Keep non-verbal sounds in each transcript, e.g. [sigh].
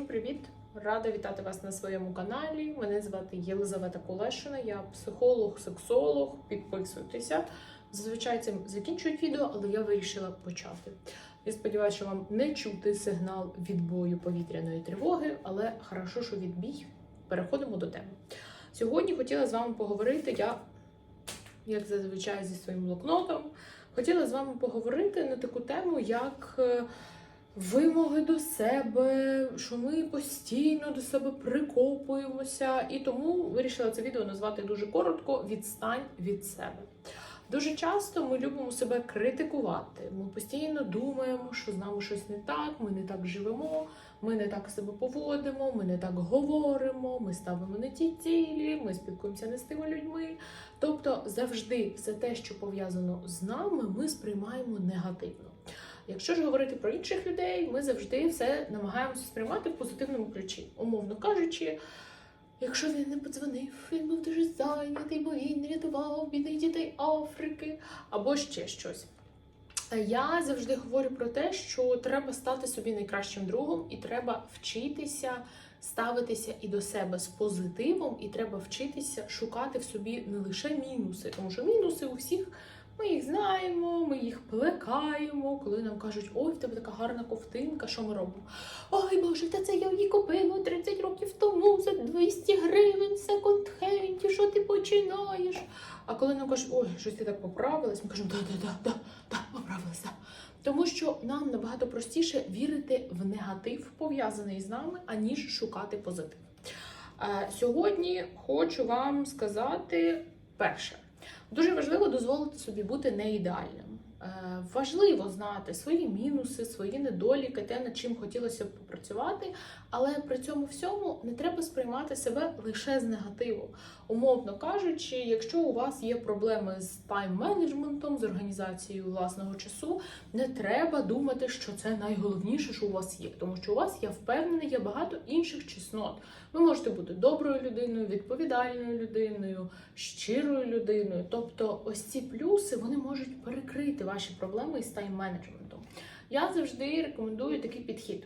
Всім привіт! Рада вітати вас на своєму каналі. Мене звати Єлизавета Кулешина, я психолог, сексолог. Підписуйтеся. Зазвичай цим закінчують відео, але я вирішила почати. Я сподіваюся, вам не чути сигнал відбою повітряної тривоги, але хорошо, що відбій. Переходимо до теми. Сьогодні хотіла з вами поговорити. Я, як зазвичай, зі своїм блокнотом, хотіла з вами поговорити на таку тему, як. Вимоги до себе, що ми постійно до себе прикопуємося, і тому вирішила це відео назвати дуже коротко Відстань від себе. Дуже часто ми любимо себе критикувати. Ми постійно думаємо, що з нами щось не так, ми не так живемо, ми не так себе поводимо, ми не так говоримо, ми ставимо не ті цілі, ми спілкуємося не з тими людьми. Тобто завжди все те, що пов'язано з нами, ми сприймаємо негативно. Якщо ж говорити про інших людей, ми завжди все намагаємося сприймати в позитивному ключі. Умовно кажучи, якщо він не подзвонив, він був дуже зайнятий, бо він рятував бідних дітей Африки або ще щось. Я завжди говорю про те, що треба стати собі найкращим другом, і треба вчитися ставитися і до себе з позитивом, і треба вчитися шукати в собі не лише мінуси, тому що мінуси у всіх ми їх знаємо, ми їх плекаємо. Коли нам кажуть, ой, в тебе така гарна ковтинка, що ми робимо? Ой, Боже, та це я її купила 30 років тому за 200 гривень секонд-хенді, що ти починаєш? А коли нам кажуть, ой, щось ти так поправилась, ми кажемо, да, да, да, да, да, поправилася. Тому що нам набагато простіше вірити в негатив, пов'язаний з нами, аніж шукати позитив. Е, Сьогодні хочу вам сказати перше. Дуже важливо дозволити собі бути не ідеальним. Е, Важливо знати свої мінуси, свої недоліки, те, над чим хотілося б попрацювати, але при цьому всьому не треба сприймати себе лише з негативу. Умовно кажучи, якщо у вас є проблеми з тайм-менеджментом, з організацією власного часу, не треба думати, що це найголовніше, що у вас є, тому що у вас, я впевнена, є багато інших чеснот. Ви можете бути доброю людиною, відповідальною людиною, щирою людиною. Тобто, ось ці плюси вони можуть перекрити ваші проблеми із тайм-менеджментом. Я завжди рекомендую такий підхід.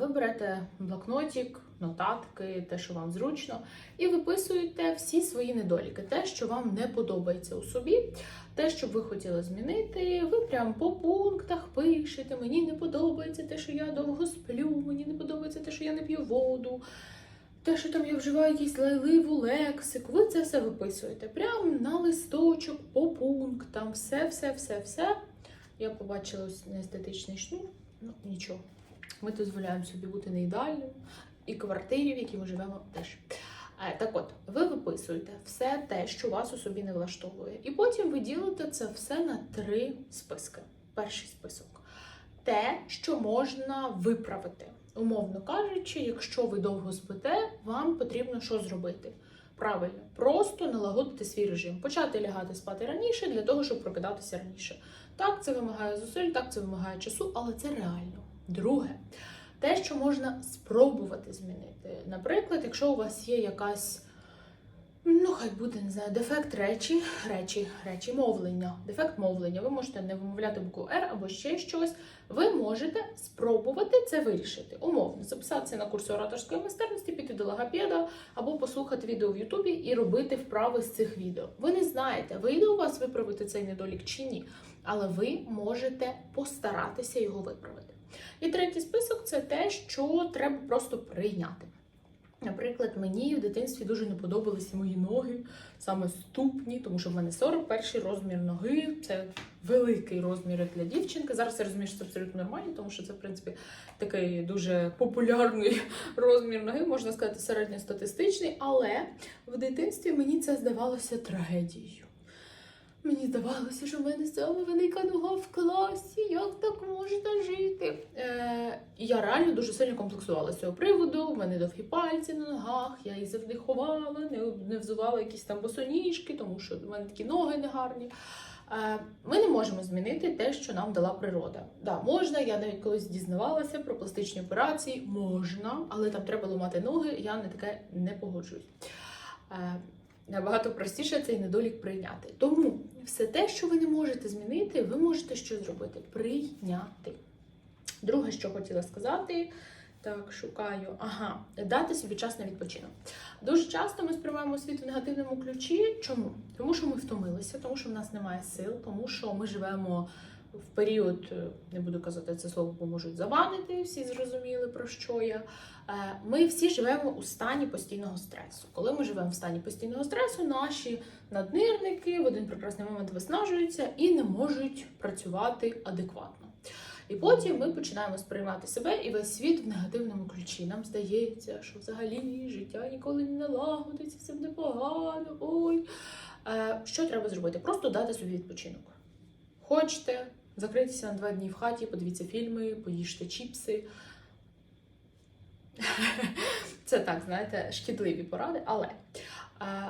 Ви берете блокнотик, нотатки, те, що вам зручно, і виписуєте всі свої недоліки, те, що вам не подобається у собі, те, що ви хотіли змінити. Ви прям по пунктах пишете. Мені не подобається те, що я довго сплю, мені не подобається те, що я не п'ю воду. Те, що там я вживаю якісь лайливу лексику, ви це все виписуєте. Прямо на листочок, по пунктам, все, все, все, все. Я побачила ось неестетичний шнур. Ну, нічого. Ми дозволяємо собі бути не ідеальним. І квартирі, в якій ми живемо, теж. Е, Так от, ви виписуєте все те, що вас у собі не влаштовує. І потім ви ділите це все на три списки. Перший список те, що можна виправити. Умовно кажучи, якщо ви довго спите, вам потрібно що зробити? Правильно, просто налагодити свій режим, почати лягати спати раніше для того, щоб прокидатися раніше. Так, це вимагає зусиль, так це вимагає часу, але це реально. Друге, те, що можна спробувати змінити. Наприклад, якщо у вас є якась, ну хай буде не знаю, дефект речі, речі, речі, мовлення, дефект мовлення. Ви можете не вимовляти букву R або ще щось. Ви можете спробувати це вирішити. Умовно, записатися на курси ораторської майстерності, піти до логопеда або послухати відео в Ютубі і робити вправи з цих відео. Ви не знаєте, вийде у вас виправити цей недолік чи ні, але ви можете постаратися його виправити. І третій список це те, що треба просто прийняти. Наприклад, мені в дитинстві дуже не подобалися мої ноги, саме ступні, тому що в мене 41 розмір ноги, це великий розмір для дівчинки. Зараз я розумію, що це абсолютно нормально, тому що це, в принципі, такий дуже популярний [laughs] розмір ноги, можна сказати, середньостатистичний. Але в дитинстві мені це здавалося трагедією. Здавалося, що в мене саме велика нога в класі, як так можна жити? Е, я реально дуже сильно комплексувала з цього приводу. У мене довгі пальці на ногах, я їх завжди ховала, не, не взувала якісь там босоніжки, тому що в мене такі ноги негарні. Е, ми не можемо змінити те, що нам дала природа. Да, можна, я навіть колись дізнавалася про пластичні операції, можна, але там треба ламати ноги, я на таке не погоджуюсь. Набагато простіше цей недолік прийняти. Тому все те, що ви не можете змінити, ви можете що зробити? Прийняти. Друге, що хотіла сказати, Так, шукаю. Ага, дати собі час на відпочинок. Дуже часто ми сприймаємо світ в негативному ключі. Чому? Тому що ми втомилися, тому що в нас немає сил, тому що ми живемо в період, е, не буду казати це слово, бо можуть забанити, всі зрозуміли про що я. Е, Ми всі живемо у стані постійного стресу. Коли ми живемо в стані постійного стресу, наші наднирники в один прекрасний момент виснажуються і не можуть працювати адекватно. І потім ми починаємо сприймати себе і весь світ в негативному ключі. Нам здається, що взагалі життя ніколи не налагодиться, все буде погано. Ой. Е, що треба зробити? Просто дати собі відпочинок. Хочете, закритися на два дні в хаті, подивіться фільми, поїжте чіпси. [laughs] Це так, знаєте, шкідливі поради, але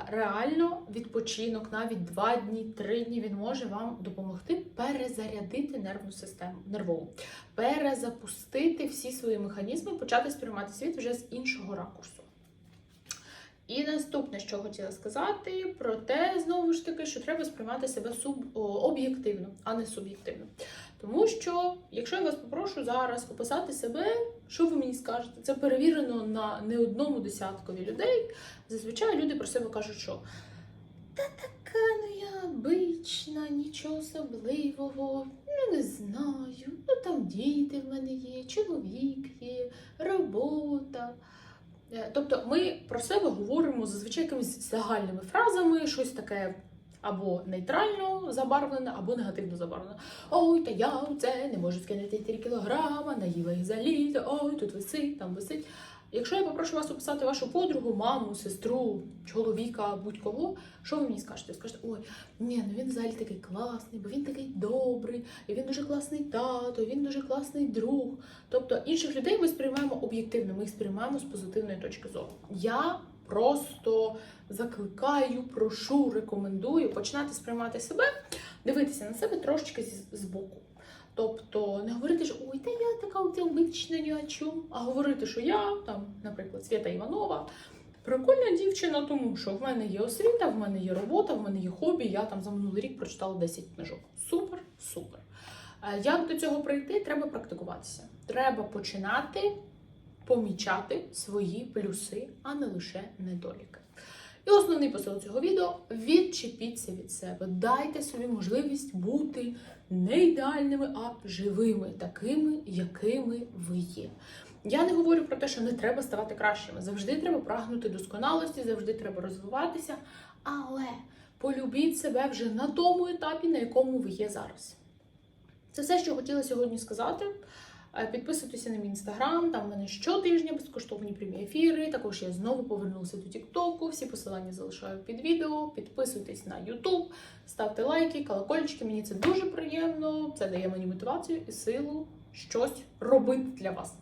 реально відпочинок навіть два дні, три дні він може вам допомогти перезарядити нервну систему нервову, перезапустити всі свої механізми, почати сприймати світ вже з іншого ракурсу. І наступне, що хотіла сказати, про те, знову ж таки, що треба сприймати себе суб... об'єктивно, а не суб'єктивно. Тому що, якщо я вас попрошу зараз описати себе, що ви мені скажете? Це перевірено на не одному десяткові людей. Зазвичай люди про себе кажуть, що та така ну я обична, нічого особливого, ну не знаю. Ну там діти в мене є, чоловік є, робота. Е, Тобто ми про себе говоримо зазвичай якимись загальними фразами, щось таке або нейтрально забарвлене, або негативно забарвлене. Ой, та я це не можу скинути 3 кілограма, наїла їх за літо, ой, тут висить, там висить. Якщо я попрошу вас описати вашу подругу, маму, сестру, чоловіка, будь-кого, що ви мені скажете? Скажете, ой, ні, ну він взагалі такий класний, бо він такий добрий, і він дуже класний тато, він дуже класний друг. Тобто інших людей ми сприймаємо об'єктивно, ми їх сприймаємо з позитивної точки зору. Я просто закликаю, прошу, рекомендую починати сприймати себе, дивитися на себе трошечки з- збоку. Тобто не говорити, що ой, та я така обична ні о чому, а говорити, що я там, наприклад, Свята Іванова. Прикольна дівчина, тому що в мене є освіта, в мене є робота, в мене є хобі. Я там за минулий рік прочитала 10 книжок. Супер, супер. Е, Як до цього прийти? Треба практикуватися. Треба починати помічати свої плюси, а не лише недоліки. І основний посил цього відео відчепіться від себе. Дайте собі можливість бути не ідеальними, а живими, такими, якими ви є. Я не говорю про те, що не треба ставати кращими. Завжди треба прагнути досконалості, завжди треба розвиватися. Але полюбіть себе вже на тому етапі, на якому ви є зараз. Це все, що хотіла сьогодні сказати. Е, Підписуйтеся на мій інстаграм, там в мене щотижня безкоштовні прямі ефіри. Також я знову повернулася до Тіктоку. Всі посилання залишаю під відео. Підписуйтесь на Ютуб, ставте лайки, колокольчики. Мені це дуже приємно. Це дає мені мотивацію і силу щось робити для вас.